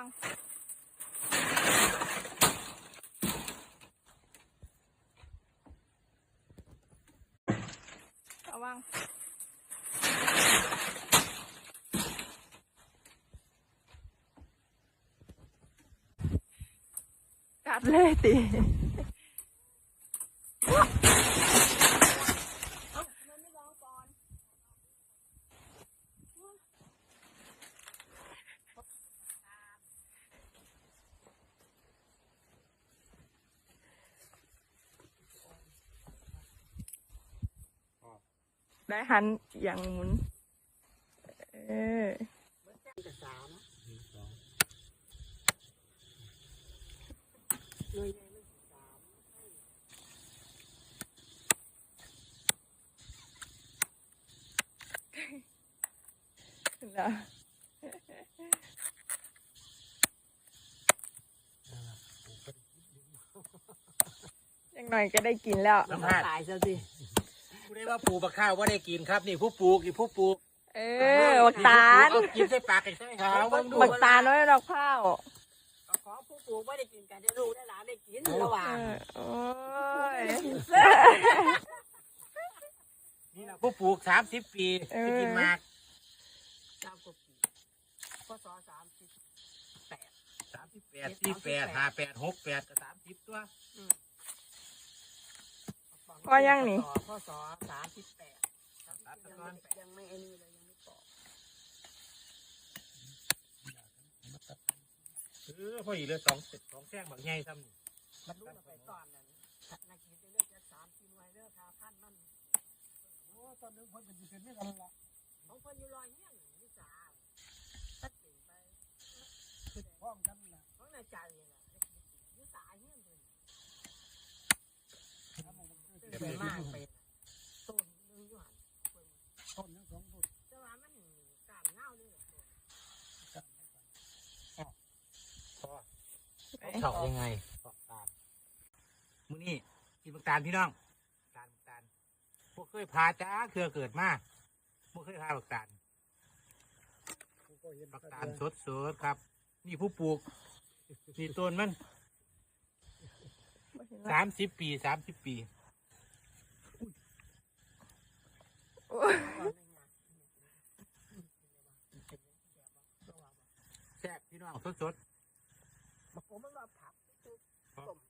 วังระวัง กัดเลยตี ได้หันอย่างหมุน เออกับสามหน่วยใหญ่มันสามนะยังหน่อยก็ได้กินแล้วสัมภาษณ์ตายซะสิผู้ ได้ว่าปลูกบักข้าวว่าได้กินครับ นี่ผู้ปลูกนี่ผู้ปลูกเออบักตาลเอากินใส่ปากใส่ขาวเบิ่งดูบักตาลน้อยดอกข้าวก็ขอผู้ปลูกไม่ได้กินกันได้รู้ได้หลานได้กินระหว่างเออโอ้ยนี่นะผู้ปลูกสามสิบปีเออจะกินหมากเก้ากว่าปีพศสามสิบแปดสามสิบแปดสี่แปดห้าแปดหกแปดก็สามสิบตัว พอยังนี่พศสามสิบแปดยังไม่ไอ้นี่เลยยังไม่ปอกเออพออีกเลยสองสองแท่งบางใหญ่ทำนี่มันรู้เราไปตอนนั้นนักกินได้เลือกจากสามกินไว้เลือกคาพันมันโอ้ตอนนึงคนเป็นเป็นไม่กันละของคนอยู่ลอยเงี้ยนี่สาตัดสินไปคือพร้อมกันนะของในใจเลยนะนี่สาเงี้ยเลย ไปมากไปต้นนึงอยู่หันต้นนึงสองต้นแต่ว่ามันกามเน่าด้วยเฉายังไงตอกตาลมือนี้กินบักตาลพี่น้องตาลบักตาลพวกเคยพาจ้าเครือเกิดมาพวกเคยพาบักตาลบักตาลสดสดครับ นี่ผู้ปลูกนี่ต้นมันสามสิบปีสามสิบปี แซ่บพี่น้องสดสดผมมันว่าผักๆ